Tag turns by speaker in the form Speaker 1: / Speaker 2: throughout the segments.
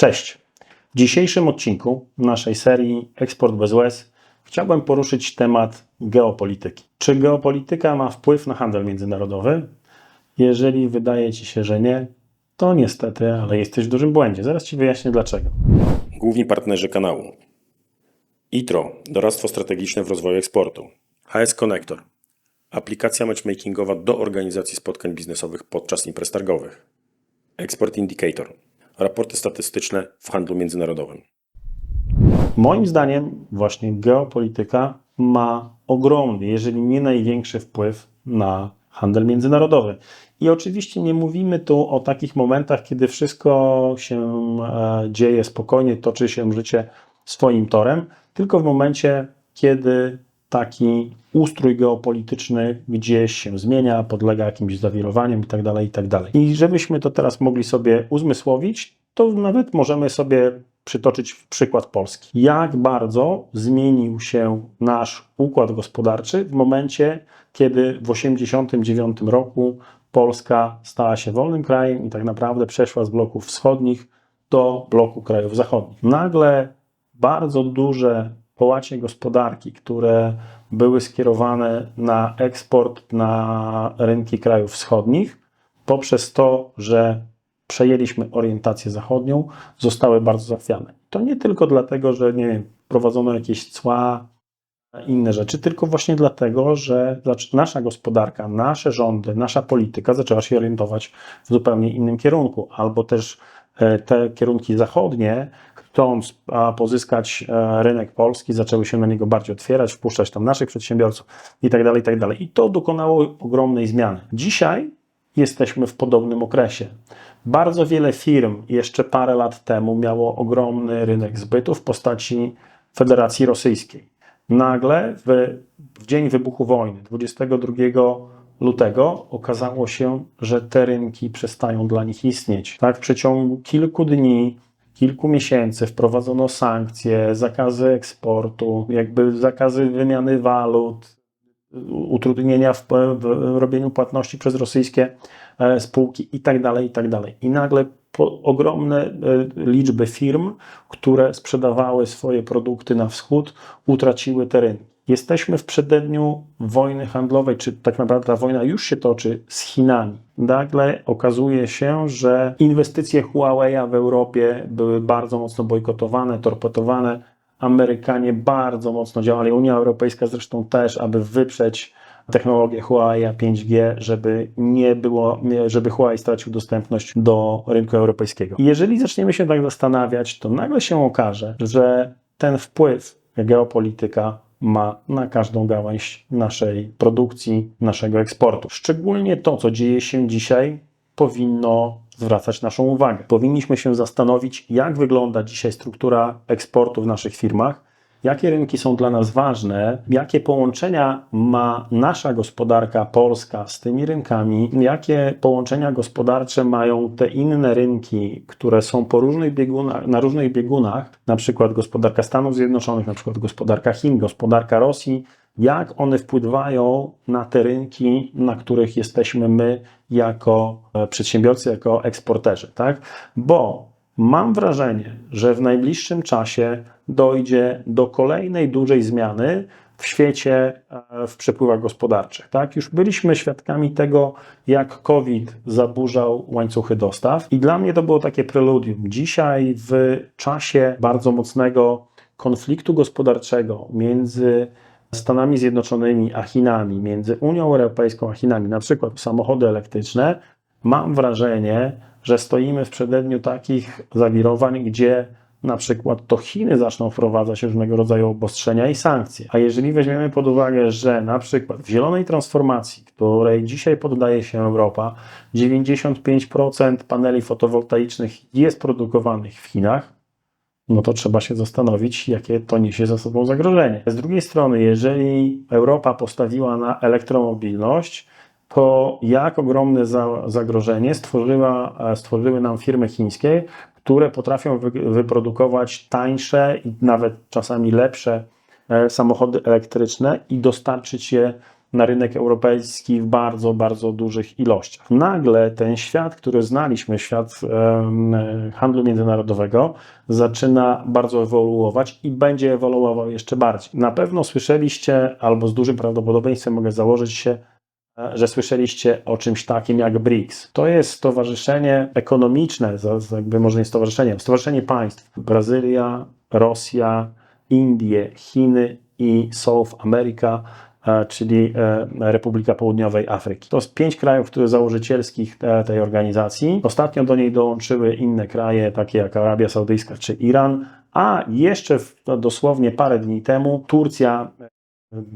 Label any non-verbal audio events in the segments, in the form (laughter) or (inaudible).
Speaker 1: Cześć. W dzisiejszym odcinku naszej serii Eksport bez łez chciałbym poruszyć temat geopolityki. Czy geopolityka ma wpływ na handel międzynarodowy? Jeżeli wydaje Ci się, że nie, to niestety, ale jesteś w dużym błędzie. Zaraz Ci wyjaśnię dlaczego.
Speaker 2: Główni partnerzy kanału. ITRO, doradztwo strategiczne w rozwoju eksportu. HS Connector, aplikacja matchmakingowa do organizacji spotkań biznesowych podczas imprez targowych. Export Indicator, raporty statystyczne w handlu międzynarodowym.
Speaker 1: Moim zdaniem właśnie geopolityka ma ogromny, jeżeli nie największy wpływ na handel międzynarodowy. I oczywiście nie mówimy tu o takich momentach, kiedy wszystko się e, dzieje spokojnie, toczy się życie swoim torem, tylko w momencie, kiedy taki ustrój geopolityczny gdzieś się zmienia, podlega jakimś zawirowaniom itd., itd. I żebyśmy to teraz mogli sobie uzmysłowić, to nawet możemy sobie przytoczyć przykład Polski. Jak bardzo zmienił się nasz układ gospodarczy w momencie, kiedy w 1989 roku Polska stała się wolnym krajem i tak naprawdę przeszła z bloków wschodnich do bloku krajów zachodnich. Nagle bardzo duże połacie gospodarki, które były skierowane na eksport na rynki krajów wschodnich, poprzez to, że przejęliśmy orientację zachodnią, zostały bardzo zachwiane. To nie tylko dlatego, że nie wiem, prowadzono jakieś cła, inne rzeczy, tylko właśnie dlatego, że nasza gospodarka, nasze rządy, nasza polityka zaczęła się orientować w zupełnie innym kierunku, albo też e, te kierunki zachodnie, chcąc pozyskać e, rynek polski, zaczęły się na niego bardziej otwierać, wpuszczać tam naszych przedsiębiorców i tak dalej, i tak dalej. I to dokonało ogromnej zmiany. Dzisiaj jesteśmy w podobnym okresie. Bardzo wiele firm jeszcze parę lat temu miało ogromny rynek zbytu w postaci Federacji Rosyjskiej. Nagle w, w dzień wybuchu wojny, 22 lutego, okazało się, że te rynki przestają dla nich istnieć. Tak, w przeciągu kilku dni kilku miesięcy wprowadzono sankcje, zakazy eksportu, jakby zakazy wymiany walut, utrudnienia w, robieniu płatności przez rosyjskie e, spółki itd., tak itd. Tak I nagle ogromne e, liczby firm, które sprzedawały swoje produkty na wschód, utraciły te rynki. Jesteśmy w przededniu wojny handlowej, czy tak naprawdę ta wojna już się toczy z Chinami. Nagle okazuje się, że inwestycje Huawei'a w Europie były bardzo mocno bojkotowane, torpetowane. Amerykanie bardzo mocno działali, Unia Europejska zresztą też, aby wyprzeć technologię Huawei 5G, żeby nie było, żeby Huawei stracił dostępność do rynku europejskiego. Jeżeli zaczniemy się tak zastanawiać, to nagle się okaże, że ten wpływ geopolityka ma na każdą gałęź naszej produkcji, naszego eksportu. Szczególnie to, co dzieje się dzisiaj, powinno zwracać naszą uwagę. Powinniśmy się zastanowić, jak wygląda dzisiaj struktura eksportu w naszych firmach, jakie rynki są dla nas ważne, jakie połączenia ma nasza gospodarka polska z tymi rynkami, jakie połączenia gospodarcze mają te inne rynki, które są po różnych biegunach, na różnych biegunach, na przykład gospodarka Stanów Zjednoczonych, na przykład gospodarka Chin, gospodarka Rosji, jak one wpływają na te rynki, na których jesteśmy my jako e, przedsiębiorcy, jako eksporterzy, tak? Bo mam wrażenie, że w najbliższym czasie dojdzie do kolejnej dużej zmiany w świecie, e, w przepływach gospodarczych. Tak? Już byliśmy świadkami tego, jak COVID zaburzał łańcuchy dostaw, i dla mnie to było takie preludium. Dzisiaj, w czasie bardzo mocnego konfliktu gospodarczego między Stanami Zjednoczonymi a Chinami, między Unią Europejską a Chinami, na przykład samochody elektryczne, mam wrażenie, że stoimy w przededniu takich zawirowań, gdzie na przykład to Chiny zaczną wprowadzać różnego rodzaju obostrzenia i sankcje. A jeżeli weźmiemy pod uwagę, że na przykład w zielonej transformacji, której dzisiaj poddaje się Europa, 95% paneli fotowoltaicznych jest produkowanych w Chinach, no to trzeba się zastanowić, jakie to niesie za sobą zagrożenie. Z drugiej strony, jeżeli Europa postawiła na elektromobilność, to jak ogromne zagrożenie stworzyła, stworzyły nam firmy chińskie, które potrafią wy, wyprodukować tańsze i nawet czasami lepsze e, samochody elektryczne i dostarczyć je na rynek europejski w bardzo, bardzo dużych ilościach. Nagle ten świat, który znaliśmy, świat handlu międzynarodowego, zaczyna bardzo ewoluować i będzie ewoluował jeszcze bardziej. Na pewno słyszeliście, albo z dużym prawdopodobieństwem mogę założyć się, e, że słyszeliście o czymś takim jak BRICS. To jest stowarzyszenie ekonomiczne, jakby może nie stowarzyszenie, stowarzyszenie państw. Brazylia, Rosja, Indie, Chiny i South America, e, czyli e, Republika Południowej Afryki. To jest pięć krajów, które założycielskich e, tej organizacji. Ostatnio do niej dołączyły inne kraje, takie jak Arabia Saudyjska czy Iran, a jeszcze dosłownie parę dni temu Turcja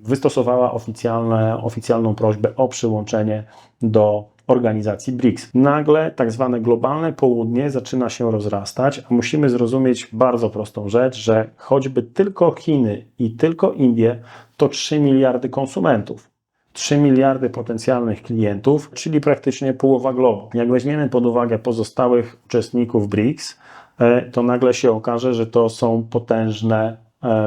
Speaker 1: wystosowała oficjalne, oficjalną prośbę o przyłączenie do organizacji BRICS. Nagle tak zwane globalne południe zaczyna się rozrastać, a musimy zrozumieć bardzo prostą rzecz, że choćby tylko Chiny i tylko Indie to 3 miliardy konsumentów. 3 miliardy potencjalnych klientów, czyli praktycznie połowa globu. Jak weźmiemy pod uwagę pozostałych uczestników BRICS, e, to nagle się okaże, że to są potężne,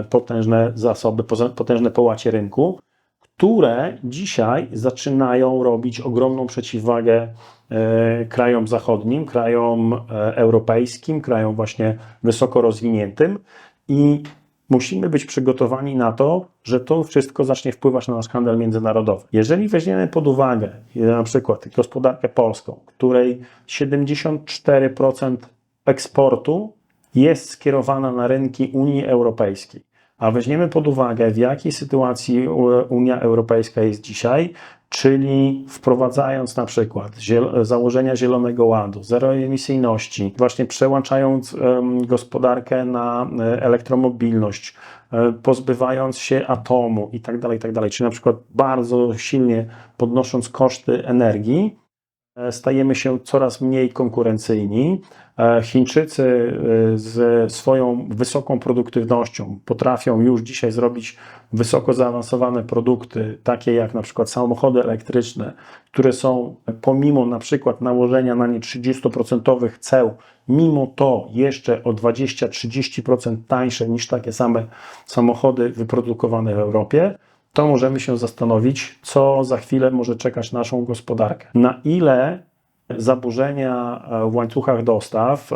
Speaker 1: potężne zasoby, potężne połacie rynku, które dzisiaj zaczynają robić ogromną przeciwwagę e, krajom zachodnim, krajom e, europejskim, krajom właśnie wysoko rozwiniętym i musimy być przygotowani na to, że to wszystko zacznie wpływać na nasz handel międzynarodowy. Jeżeli weźmiemy pod uwagę e, na przykład gospodarkę polską, której 74% eksportu jest skierowana na rynki Unii Europejskiej, a weźmiemy pod uwagę, w jakiej sytuacji Unia Europejska jest dzisiaj, czyli wprowadzając na przykład ziel- założenia Zielonego Ładu, zeroemisyjności, właśnie przełączając em, gospodarkę na e, elektromobilność, e, pozbywając się atomu i tak dalej, i tak czyli na przykład bardzo silnie podnosząc koszty energii, e, stajemy się coraz mniej konkurencyjni. E, Chińczycy e, z swoją wysoką produktywnością potrafią już dzisiaj zrobić wysoko zaawansowane produkty, takie jak na przykład samochody elektryczne, które są pomimo na przykład nałożenia na nie 30% ceł, mimo to jeszcze o 20-30% tańsze niż takie same samochody wyprodukowane w Europie to możemy się zastanowić, co za chwilę może czekać naszą gospodarkę. Na ile zaburzenia e, w łańcuchach dostaw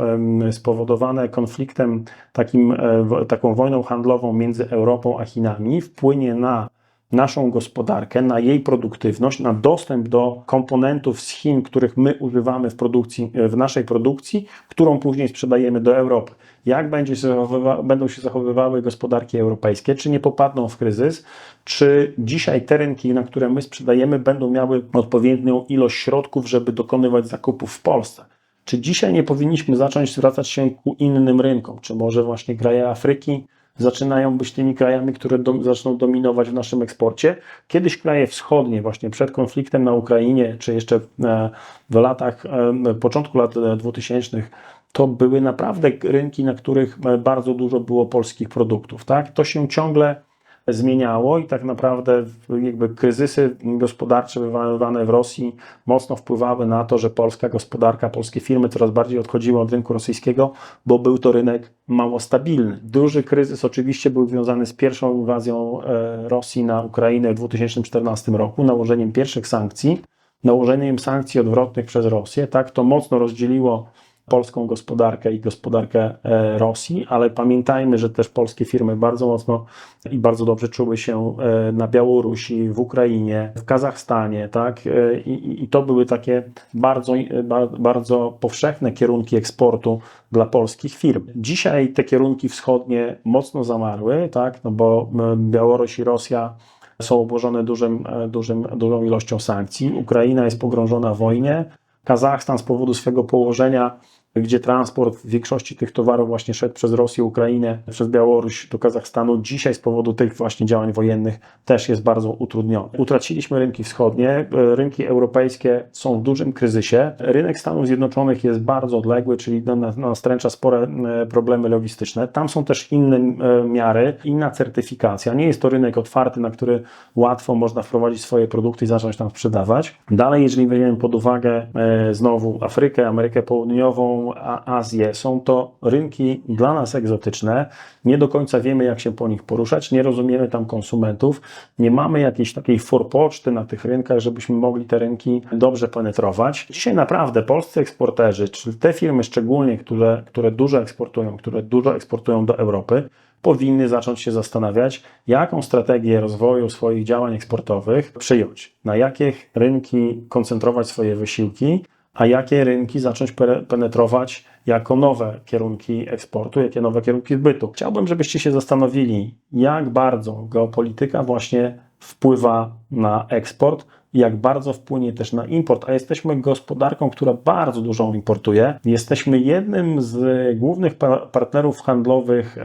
Speaker 1: spowodowane konfliktem, takim, e, taką wojną handlową między Europą a Chinami wpłynie na naszą gospodarkę, na jej produktywność, na dostęp do komponentów z Chin, których my używamy w produkcji, w naszej produkcji, którą później sprzedajemy do Europy. Jak będzie się będą się zachowywały gospodarki europejskie, czy nie popadną w kryzys, czy dzisiaj te rynki, na które my sprzedajemy, będą miały odpowiednią ilość środków, żeby dokonywać zakupów w Polsce. Czy dzisiaj nie powinniśmy zacząć zwracać się ku innym rynkom? Czy może właśnie kraje Afryki zaczynają być tymi krajami, które dom, zaczną dominować w naszym eksporcie? Kiedyś kraje wschodnie, właśnie przed konfliktem na Ukrainie, czy jeszcze e, w latach, e, początku lat e, 2000, to były naprawdę rynki, na których e, bardzo dużo było polskich produktów. Tak? To się ciągle zmieniało i tak naprawdę jakby kryzysy gospodarcze wywoływane w Rosji mocno wpływały na to, że polska gospodarka, polskie firmy coraz bardziej odchodziły od rynku rosyjskiego, bo był to rynek mało stabilny. Duży kryzys oczywiście był związany z pierwszą inwazją e, Rosji na Ukrainę w 2014 roku, nałożeniem pierwszych sankcji, nałożeniem sankcji odwrotnych przez Rosję. Tak, to mocno rozdzieliło polską gospodarkę i gospodarkę e, Rosji, ale pamiętajmy, że też polskie firmy bardzo mocno i bardzo dobrze czuły się e, na Białorusi, w Ukrainie, w Kazachstanie, tak? E, I, i to były takie bardzo, ba- bardzo powszechne kierunki eksportu dla polskich firm. Dzisiaj te kierunki wschodnie mocno zamarły, tak? No bo Białoruś i Rosja są obłożone dużym, dużym, dużą ilością sankcji. Ukraina jest pogrążona w wojnie. Kazachstan z powodu swego położenia, gdzie transport większości tych towarów właśnie szedł przez Rosję, Ukrainę, przez Białoruś do Kazachstanu, dzisiaj z powodu tych właśnie działań wojennych też jest bardzo utrudniony. Utraciliśmy rynki wschodnie, e, rynki europejskie są w dużym kryzysie. Rynek Stanów Zjednoczonych jest bardzo odległy, czyli na- na- nastręcza spore e, problemy logistyczne. Tam są też inne e, miary, inna certyfikacja. Nie jest to rynek otwarty, na który łatwo można wprowadzić swoje produkty i zacząć tam sprzedawać. Dalej, jeżeli weźmiemy pod uwagę znowu Afrykę, Amerykę Południową, Azję. Są to rynki dla nas egzotyczne. Nie do końca wiemy, jak się po nich poruszać, nie rozumiemy tam konsumentów, nie mamy jakiejś takiej forpoczty na tych rynkach, żebyśmy mogli te rynki dobrze penetrować. Dzisiaj naprawdę polscy eksporterzy, czy te firmy szczególnie, które, które dużo eksportują, które dużo eksportują do Europy, powinny zacząć się zastanawiać, jaką strategię rozwoju swoich działań eksportowych przyjąć, na jakie rynki koncentrować swoje wysiłki, a jakie rynki zacząć pe- penetrować jako nowe kierunki eksportu, jakie nowe kierunki zbytu. Chciałbym, żebyście się zastanowili, jak bardzo geopolityka właśnie wpływa na eksport, jak bardzo wpłynie też na import, a jesteśmy gospodarką, która bardzo dużo importuje. Jesteśmy jednym z głównych pa- partnerów handlowych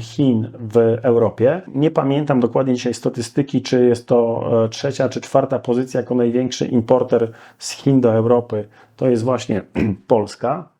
Speaker 1: Chin w Europie. Nie pamiętam dokładnie dzisiaj statystyki, czy jest to e, trzecia czy czwarta pozycja jako największy importer z Chin do Europy. To jest właśnie (clears throat) Polska.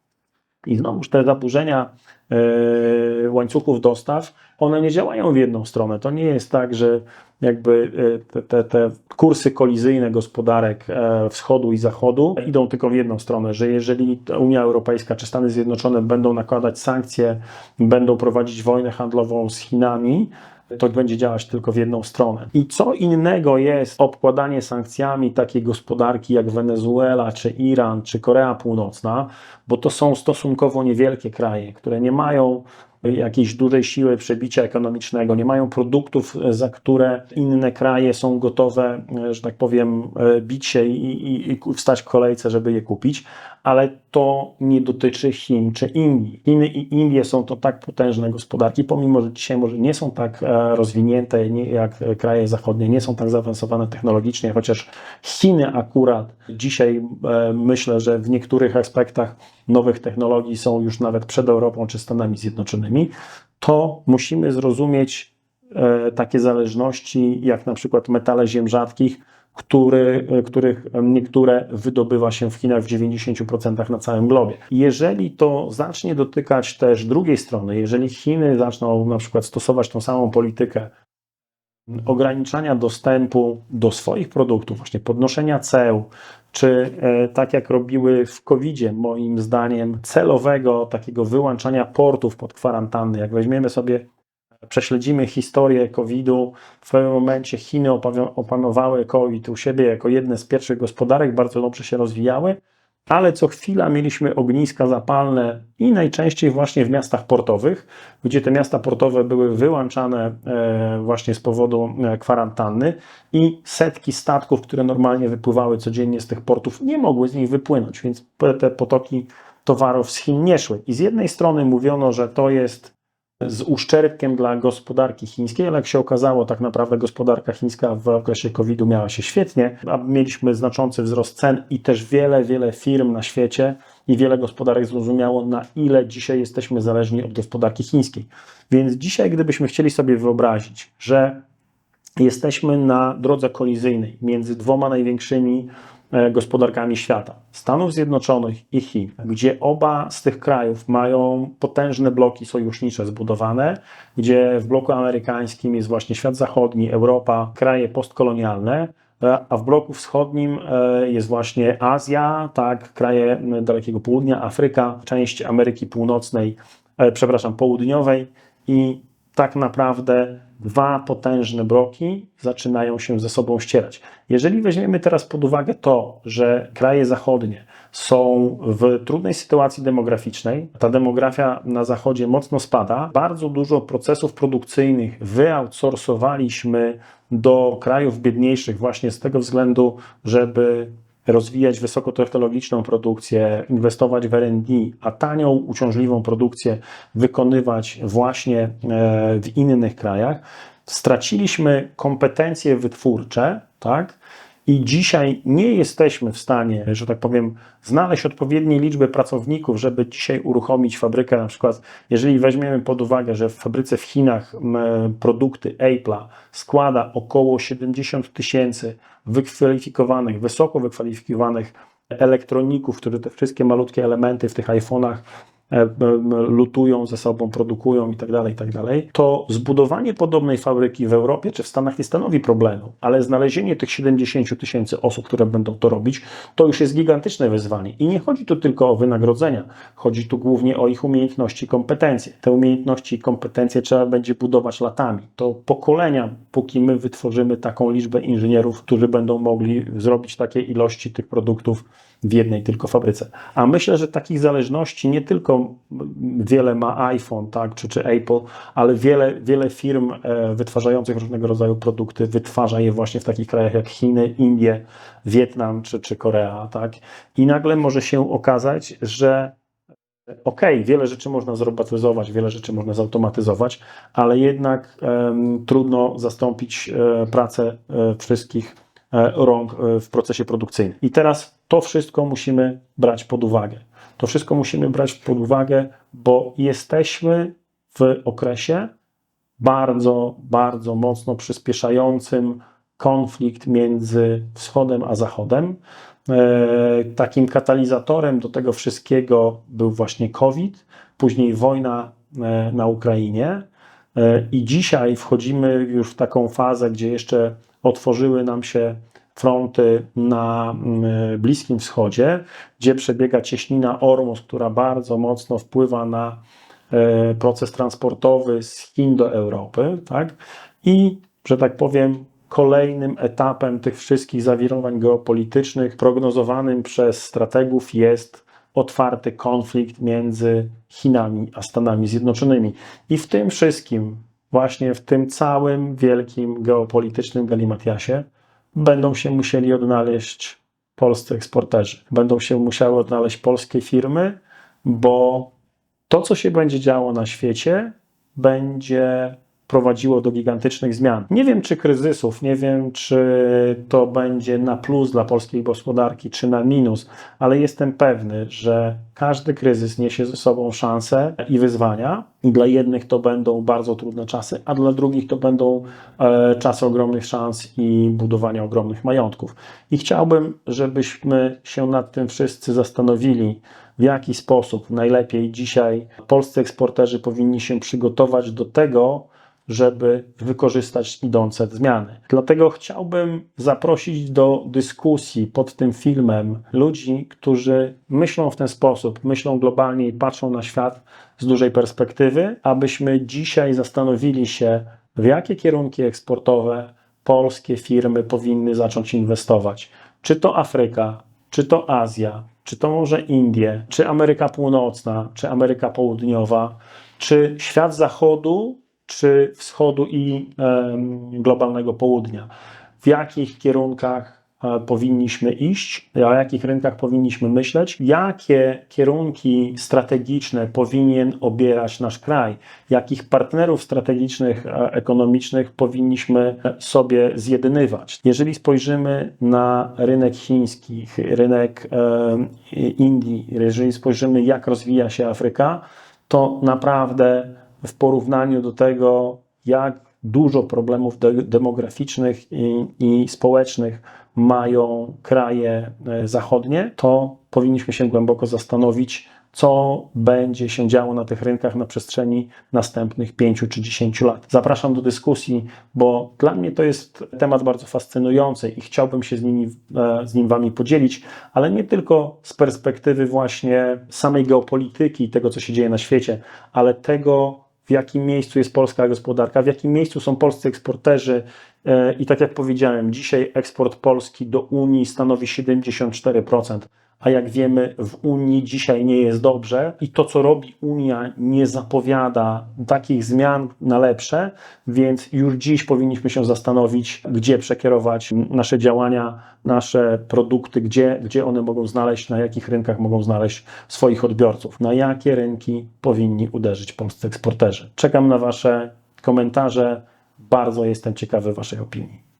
Speaker 1: I znowuż te zaburzenia e, łańcuchów dostaw, one nie działają w jedną stronę. To nie jest tak, że jakby te, te, te kursy kolizyjne gospodarek e, wschodu i zachodu idą tylko w jedną stronę, że jeżeli Unia Europejska czy Stany Zjednoczone będą nakładać sankcje, będą prowadzić wojnę handlową z Chinami, to będzie działać tylko w jedną stronę. I co innego jest obkładanie sankcjami takiej gospodarki jak Wenezuela, czy Iran, czy Korea Północna, bo to są stosunkowo niewielkie kraje, które nie mają jakiejś dużej siły przebicia ekonomicznego, nie mają produktów, za które inne kraje są gotowe, że tak powiem, bić się i, i, i wstać w kolejce, żeby je kupić, ale to nie dotyczy Chin czy Indii. Chiny i Indie są to tak potężne gospodarki, pomimo że dzisiaj może nie są tak e, rozwinięte jak kraje zachodnie, nie są tak zaawansowane technologicznie, chociaż Chiny akurat dzisiaj e, myślę, że w niektórych aspektach nowych technologii są już nawet przed Europą czy Stanami Zjednoczonymi, to musimy zrozumieć e, takie zależności, jak na przykład metale ziem rzadkich, który, których niektóre wydobywa się w Chinach w 90% na całym globie. Jeżeli to zacznie dotykać też drugiej strony, jeżeli Chiny zaczną na przykład stosować tą samą politykę ograniczania dostępu do swoich produktów, właśnie podnoszenia ceł, czy e, tak jak robiły w COVID-zie, moim zdaniem, celowego takiego wyłączania portów pod kwarantanny. Jak weźmiemy sobie, prześledzimy historię COVID-u, w pewnym momencie Chiny opanowały COVID u siebie jako jedne z pierwszych gospodarek, bardzo dobrze się rozwijały, ale co chwila mieliśmy ogniska zapalne i najczęściej właśnie w miastach portowych, gdzie te miasta portowe były wyłączane e, właśnie z powodu e, kwarantanny. I setki statków, które normalnie wypływały codziennie z tych portów, nie mogły z nich wypłynąć, więc te potoki towarów z Chin nie szły. I z jednej strony mówiono, że to jest z uszczerbkiem dla gospodarki chińskiej, ale jak się okazało, tak naprawdę gospodarka chińska w okresie COVID-u miała się świetnie, a mieliśmy znaczący wzrost cen i też wiele, wiele firm na świecie i wiele gospodarek zrozumiało, na ile dzisiaj jesteśmy zależni od gospodarki chińskiej. Więc dzisiaj, gdybyśmy chcieli sobie wyobrazić, że jesteśmy na drodze kolizyjnej między dwoma największymi gospodarkami świata. Stanów Zjednoczonych i Chin, gdzie oba z tych krajów mają potężne bloki sojusznicze zbudowane, gdzie w bloku amerykańskim jest właśnie świat zachodni, Europa, kraje postkolonialne, e, a w bloku wschodnim e, jest właśnie Azja, tak, kraje Dalekiego Południa, Afryka, część Ameryki Północnej, e, przepraszam, Południowej i tak naprawdę dwa potężne bloki zaczynają się ze sobą ścierać. Jeżeli weźmiemy teraz pod uwagę to, że kraje zachodnie są w trudnej sytuacji demograficznej, ta demografia na zachodzie mocno spada, bardzo dużo procesów produkcyjnych wyoutsourcowaliśmy do krajów biedniejszych właśnie z tego względu, żeby rozwijać wysokotechnologiczną produkcję, inwestować w R&D, a tanią, uciążliwą produkcję wykonywać właśnie e, w innych krajach, straciliśmy kompetencje wytwórcze, tak? I dzisiaj nie jesteśmy w stanie, że tak powiem, znaleźć odpowiedniej liczby pracowników, żeby dzisiaj uruchomić fabrykę. Na przykład, jeżeli weźmiemy pod uwagę, że w fabryce w Chinach produkty Apple'a składa około 70 tysięcy wykwalifikowanych, wysoko wykwalifikowanych elektroników, którzy te wszystkie malutkie elementy w tych iPhone'ach lutują ze sobą, produkują i tak dalej, i tak to zbudowanie podobnej fabryki w Europie czy w Stanach nie stanowi problemu, ale znalezienie tych 70 tysięcy osób, które będą to robić, to już jest gigantyczne wyzwanie. I nie chodzi tu tylko o wynagrodzenia, chodzi tu głównie o ich umiejętności i kompetencje. Te umiejętności i kompetencje trzeba będzie budować latami. To pokolenia, póki my wytworzymy taką liczbę inżynierów, którzy będą mogli zrobić takie ilości tych produktów w jednej tylko fabryce. A myślę, że takich zależności nie tylko wiele ma iPhone, tak, czy, czy Apple, ale wiele, wiele firm e, wytwarzających różnego rodzaju produkty wytwarza je właśnie w takich krajach jak Chiny, Indie, Wietnam czy, czy Korea, tak. I nagle może się okazać, że Okej, wiele rzeczy można zrobotyzować, wiele rzeczy można zautomatyzować, ale jednak em, trudno zastąpić e, pracę e, wszystkich rąk w procesie produkcyjnym. I teraz to wszystko musimy brać pod uwagę. To wszystko musimy brać pod uwagę, bo jesteśmy w okresie bardzo, bardzo mocno przyspieszającym konflikt między wschodem a zachodem. E, Takim katalizatorem do tego wszystkiego był właśnie COVID, później wojna e, na Ukrainie. E, I dzisiaj wchodzimy już w taką fazę, gdzie jeszcze otworzyły nam się fronty na mm, Bliskim Wschodzie, gdzie przebiega cieśnina Ormus, która bardzo mocno wpływa na e, proces transportowy z Chin do Europy, tak? I, że tak powiem, kolejnym etapem tych wszystkich zawirowań geopolitycznych prognozowanym przez strategów jest otwarty konflikt między Chinami a Stanami Zjednoczonymi. I w tym wszystkim, właśnie w tym całym wielkim geopolitycznym galimatiasie, będą się musieli odnaleźć polscy eksporterzy. Będą się musiały odnaleźć polskie firmy, bo to, co się będzie działo na świecie, będzie prowadziło do gigantycznych zmian. Nie wiem, czy kryzysów, nie wiem, czy to będzie na plus dla polskiej gospodarki, czy na minus, ale jestem pewny, że każdy kryzys niesie ze sobą szanse i wyzwania. Dla jednych to będą bardzo trudne czasy, a dla drugich to będą e, czasy ogromnych szans i budowania ogromnych majątków. I chciałbym, żebyśmy się nad tym wszyscy zastanowili, w jaki sposób najlepiej dzisiaj polscy eksporterzy powinni się przygotować do tego, żeby wykorzystać idące zmiany. Dlatego chciałbym zaprosić do dyskusji pod tym filmem ludzi, którzy myślą w ten sposób, myślą globalnie i patrzą na świat z dużej perspektywy, abyśmy dzisiaj zastanowili się, w jakie kierunki eksportowe polskie firmy powinny zacząć inwestować. Czy to Afryka, czy to Azja, czy to może Indie, czy Ameryka Północna, czy Ameryka Południowa, czy świat zachodu, czy wschodu i globalnego południa. W jakich kierunkach e, powinniśmy iść, o jakich rynkach powinniśmy myśleć, jakie kierunki strategiczne powinien obierać nasz kraj, jakich partnerów strategicznych, e, ekonomicznych powinniśmy e, sobie zjedynywać. Jeżeli spojrzymy na rynek chiński, rynek Indii, jeżeli spojrzymy, jak rozwija się Afryka, to naprawdę w porównaniu do tego, jak dużo problemów de- demograficznych i, i społecznych mają kraje e, zachodnie, to powinniśmy się głęboko zastanowić, co będzie się działo na tych rynkach na przestrzeni następnych 5 czy 10 lat. Zapraszam do dyskusji, bo dla mnie to jest temat bardzo fascynujący i chciałbym się z, nimi, e, z nim Wami podzielić, ale nie tylko z perspektywy właśnie samej geopolityki tego, co się dzieje na świecie, ale tego, w jakim miejscu jest polska gospodarka, w jakim miejscu są polscy eksporterzy. E, I tak jak powiedziałem, dzisiaj eksport Polski do Unii stanowi 74%, a jak wiemy, w Unii dzisiaj nie jest dobrze i to, co robi Unia, nie zapowiada takich zmian na lepsze, więc już dziś powinniśmy się zastanowić, gdzie przekierować nasze działania, nasze produkty, gdzie, gdzie one mogą znaleźć, na jakich rynkach mogą znaleźć swoich odbiorców, na jakie rynki powinni uderzyć polscy eksporterzy. Czekam na Wasze komentarze. Bardzo jestem ciekawy Waszej opinii.